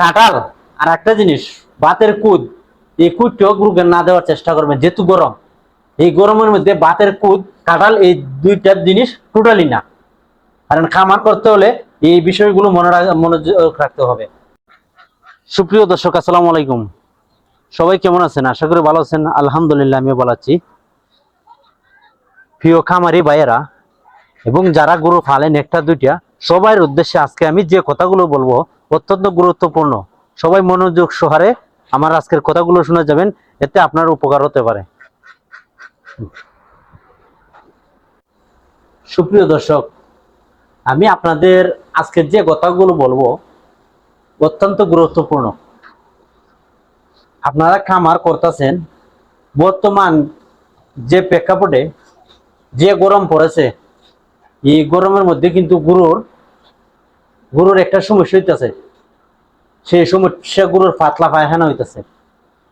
কাঁঠাল আর একটা জিনিস বাতের কুদ, এই কুদটাও গরুকে না দেওয়ার চেষ্টা করবেন, যেহেতু গরম। এই গরমের মধ্যে বাতের কুদ, কাঁঠাল, এই দুইটা জিনিস টোটালি না। কারণ খামার করতে হলে এই বিষয়গুলো মনে মনোযোগ রাখতে হবে। সুপ্রিয় দর্শক, আসসালামু আলাইকুম। সবাই কেমন আছেন? আশা করি ভালো আছেন। আলহামদুলিল্লাহ, আমিও ভালো আছি। প্রিয় খামারি ভাইয়েরা, এবং যারা গরু ফালেন, একটা দুইটা সবার উদ্দেশ্যে আজকে আমি যে কথাগুলো বলব অত্যন্ত গুরুত্বপূর্ণ। সবাই মনোযোগ সহারে আমার আজকের কথাগুলো শুনে যাবেন, এতে আপনার উপকার হতে পারে। সুপ্রিয় দর্শক, আমি আপনাদের আজকে যে কথাগুলো বলব, অত্যন্ত গুরুত্বপূর্ণ। আপনারা খামার করতেছেন, বর্তমান যে প্রেক্ষাপটে যে গরম পড়েছে, এই গরমের মধ্যে কিন্তু গরুর গরুর একটা সমস্যা হইতেছে। সেই সমস্যা গরুর পাতলা পায়খানা হইতেছে।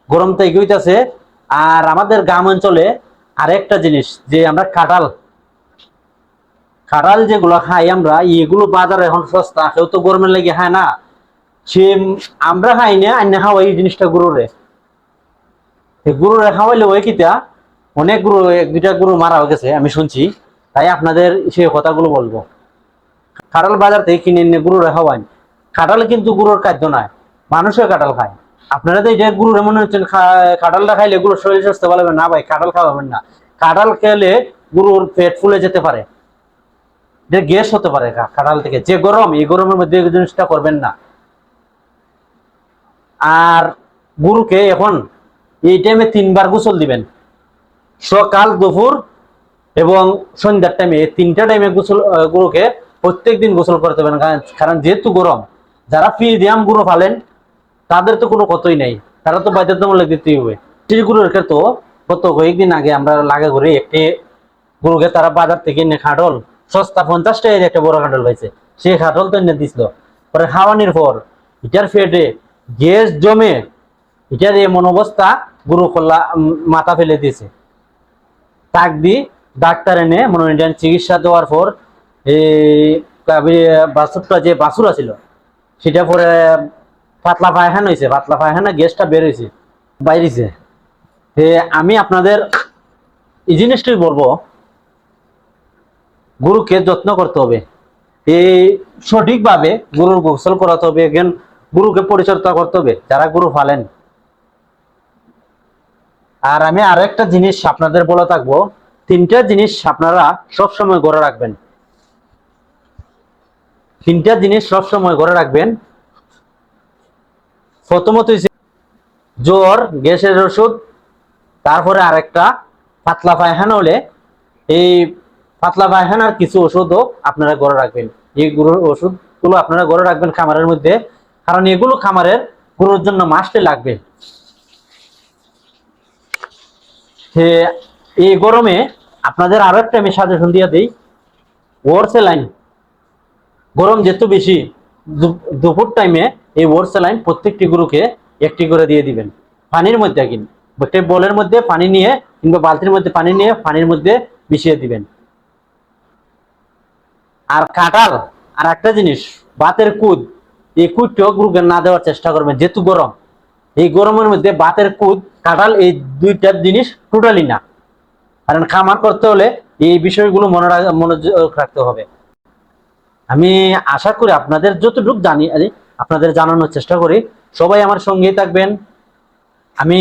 গরম থেকে হইতেছে। আর আমাদের গ্রাম অঞ্চলে আরেকটা জিনিস, যে আমরা কাঁঠাল কাঁঠাল যেগুলো খাই আমরা, এগুলো বাজারে এখন সস্তা, কেউ তো গরমের লেগে খায় না। সে আমরা খাই না আন্য খাওয়াই এই জিনিসটা গরুরে। গরুরে খাওয়াইলে ওই কিতা অনেক গরু, দুইটা গরু মারা হয়ে গেছে, আমি শুনছি। তাই আপনাদের সেই কথাগুলো বলব। কাঁঠাল বাজার থেকে কিনে এনে গরু রেখা হয় কাঁঠাল কিন্তু গরুর খাদ্য নয়, মানুষের কাঁঠাল খায়। আপনারা তো এই যে গরু মনে হচ্ছেন কাঁঠালটা খাইলে গরুর শরীর ভালো হবে না, ভাই, কাঁঠাল খাওয়াবেন না। কাঁঠাল খেলে গরুর পেট ফুলে যেতে পারে, যে গ্যাস হতে পারে কাঁঠাল থেকে। যে গরম, এই গরমের মধ্যে জিনিসটা করবেন না। আর গুরুকে এখন এই টাইমে তিনবার গোসল দিবেন। সকাল, দুপুর এবং সন্ধ্যার টাইমে তিনটা টাইমে গোসল গরুকে প্রত্যেক দিন গোসল করতে হবে কারণ- কারণ যেহেতু গরম, যারা ফ্রিজিয়াম গরু ফালেন, তাদের তো কোনো কতই নেই। তারা তো বাধ্যতামূলক দিতেই হবে। গরুর ক্ষেত্রে গত কয়েকদিন আগে আমরা লাগা ঘুরে একটি গরুকে তারা বাজার থেকে এনে খাটল। সস্তা পঞ্চাশ টাকায় একটা বড় খাটল হয়েছে, সেই খাটল তো এনে দিছিল। পরে খাওয়ানির পর এটার ফেটে গ্যাস জমে এটার এমন অবস্থা গরু খোলা মাথা ফেলে দিয়েছে। তাক দি ডাক্তার এনে মনোরঞ্জন চিকিৎসা দেওয়ার পর এই বাছুরটা যে বাছুর আছিল, সেটা পরে পাতলা পায়খানা হয়েছে পাতলা পায়খানা গ্যাসটা বের হয়েছে বাইরেছে। তে আমি আপনাদের এই জিনিসটাই বলব, গরুকে যত্ন করতে হবে। এই সঠিকভাবে গরুর গোসল করাতে হবে জ্ঞান গরুকে পরিচর্যা করতে হবে, যারা গরু ফালেন আর আমি আরও একটা জিনিস আপনাদের বলে থাকব, তিনটা জিনিস আপনারা সবসময় গড়ে রাখবেন। তিনটা জিনিস সব সময় ঘরে রাখবেন। প্রথমত জ্বর, গ্যাসের ওষুধ, তারপরে আরেকটা পাতলা পায়খানা হলে এই পাতলা পায়খানার কিছু ওষুধও আপনারা ঘরে রাখবেন। এই ওষুধগুলো আপনারা ঘরে রাখবেন খামারের মধ্যে, কারণ এগুলো খামারের গরুর জন্য মাসতে লাগবে। এই গরমে আপনাদের আরও একটা আমি সাজেশন দিয়ে দিই ওয়ার্সে লাইন গরম যেহেতু বেশি দুপুর টাইমে এই ওয়ার্সে লাইন প্রত্যেকটি গরুকে একটি করে দিয়ে দিবেন। পানির মধ্যে কিন বলের মধ্যে পানি নিয়ে কিংবা বালতির মধ্যে পানি নিয়ে পানির মধ্যে মিশিয়ে দিবেন। আর কাঁঠাল, আর একটা জিনিস, বাতের কুদ, এই কুদটাও গরুকে না দেওয়ার চেষ্টা করবেন, যেহেতু গরম। এই গরমের মধ্যে বাতের কুদ, কাঁঠাল এই দুইটা জিনিস টোটালি না। কারণ খামার করতে হলে এই বিষয়গুলো মনে মনোযোগ রাখতে হবে। আমি আশা করি আপনাদের যতটুকু জানি আপনাদের জানানোর চেষ্টা করি। সবাই আমার সঙ্গেই থাকবেন। আমি